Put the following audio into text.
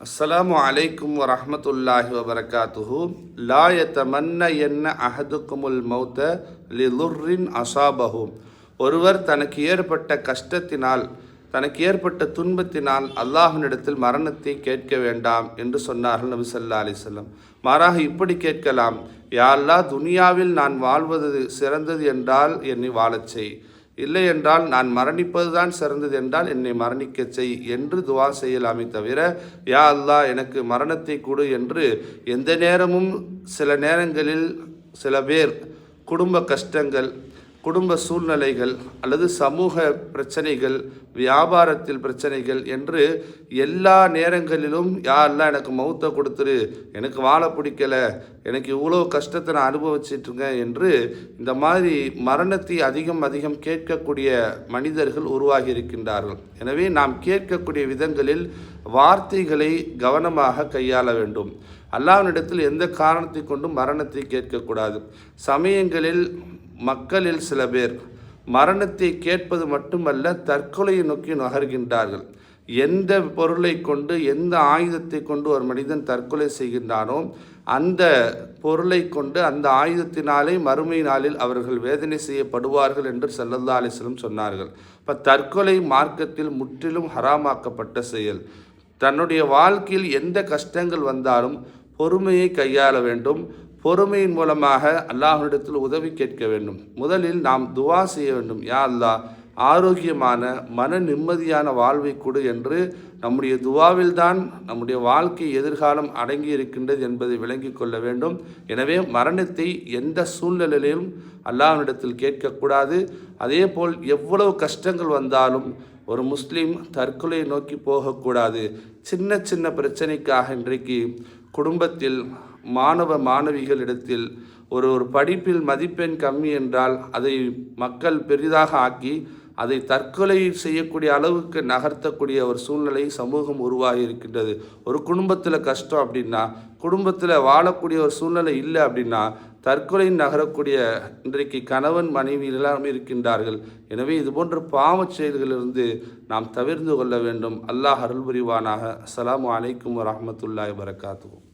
அஸ்லாம் அலைக்கும் வரமத்துல்லாஹி வபரகாத்துஹு. லா மன்ன என்ன அஹதுக்குமுல் மௌத்த லிலுர்ரின் அசாபஹு. ஒருவர் தனக்கு ஏற்பட்ட கஷ்டத்தினால் தனக்கு ஏற்பட்ட துன்பத்தினால் அல்லாஹினிடத்தில் மரணத்தை கேட்க வேண்டாம் என்று சொன்னார்கள் நபி ஸல்லல்லாஹு அலைஹி மாறாக இப்படி கேட்கலாம் யா துனியாவில் நான் வாழ்வது சிறந்தது என்றால் என்னை வாழச் செய். இல்லை என்றால் நான் மரணிப்பதுதான் சிறந்தது என்றால் என்னை மரணிக்கச் செய் என்று துவா செய்யலாமே தவிர யா அல்லா எனக்கு மரணத்தை கொடு என்று எந்த நேரமும் சில நேரங்களில் சில பேர் குடும்ப கஷ்டங்கள் குடும்ப சூழ்நிலைகள் அல்லது சமூக பிரச்சனைகள் வியாபாரத்தில் பிரச்சனைகள் என்று எல்லா நேரங்களிலும் யாரெல்லாம் எனக்கு மௌத்தை கொடுத்துரு எனக்கு வாழ பிடிக்கல எனக்கு இவ்வளோ கஷ்டத்தை நான் அனுபவிச்சிட்ருங்க என்று இந்த மாதிரி மரணத்தை அதிகம் அதிகம் கேட்கக்கூடிய மனிதர்கள் உருவாகி இருக்கின்றார்கள். எனவே நாம் கேட்கக்கூடிய விதங்களில் வார்த்தைகளை கவனமாக கையாள வேண்டும். அல்லாவினிடத்தில் எந்த காரணத்தை கொண்டும் மரணத்தை கேட்கக்கூடாது. சமயங்களில் மக்களில் சில பேர் மரணத்தை கேட்பது மட்டுமல்ல தற்கொலையை நோக்கி நகர்கின்றார்கள். எந்த பொருளை கொண்டு எந்த ஆயுதத்தை கொண்டு ஒரு மனிதன் தற்கொலை செய்கின்றானோ அந்த பொருளை கொண்டு அந்த ஆயுதத்தினாலே மறுமை நாளில் அவர்கள் வேதனை செய்யப்படுவார்கள் என்று செல்லல்லா அலிஸ்லம் சொன்னார்கள். இப்போ தற்கொலை மார்க்கத்தில் முற்றிலும் ஹராமாக்கப்பட்ட செயல். தன்னுடைய வாழ்க்கையில் எந்த கஷ்டங்கள் வந்தாலும் பொறுமையை கையாள வேண்டும். பொறுமையின் மூலமாக அல்லாஹ்விடத்தில் உதவி கேட்க வேண்டும். முதலில் நாம் துவா செய்ய வேண்டும். யா அல்லாஹ் ஆரோக்கியமான மன நிம்மதியான வாழ்வை கொடு என்று நம்முடைய துவாவில்தான் நம்முடைய வாழ்க்கை எதிர்காலம் அடங்கி இருக்கின்றது என்பதை விளங்கிக் கொள்ள வேண்டும். எனவே மரணத்தை எந்த சூழ்நிலையிலும் அல்லாஹ்விடத்தில் கேட்கக்கூடாது. அதே போல் எவ்வளவு கஷ்டங்கள் வந்தாலும் ஒரு முஸ்லீம் தற்கொலையை நோக்கி போகக்கூடாது. சின்ன சின்ன பிரச்சனைக்காக இன்றைக்கு குடும்பத்தில் மாணவ மாணவிகளிடத்தில் ஒரு ஒரு படிப்பில் மதிப்பெண் கம்மி என்றால் அதை மக்கள் பெரிதாக ஆக்கி அதை தற்கொலை செய்யக்கூடிய அளவுக்கு நகர்த்தக்கூடிய ஒரு சூழ்நிலை சமூகம் உருவாகி இருக்கின்றது ஒரு குடும்பத்தில் கஷ்டம் அப்படின்னா குடும்பத்தில் வாழக்கூடிய ஒரு சூழ்நிலை இல்லை அப்படின்னா தற்கொலை நகரக்கூடிய இன்றைக்கு கணவன் மனைவி எல்லாம் இருக்கின்றார்கள். எனவே இதுபோன்ற பாவச் செயல்களிலிருந்து நாம் தவிர்ந்து கொள்ள வேண்டும். அல்லாஹ் அருள் புரிவானாக அஸ்லாம் அலைக்கும் வரமத்துல்லாய் வரகாத்துவோம்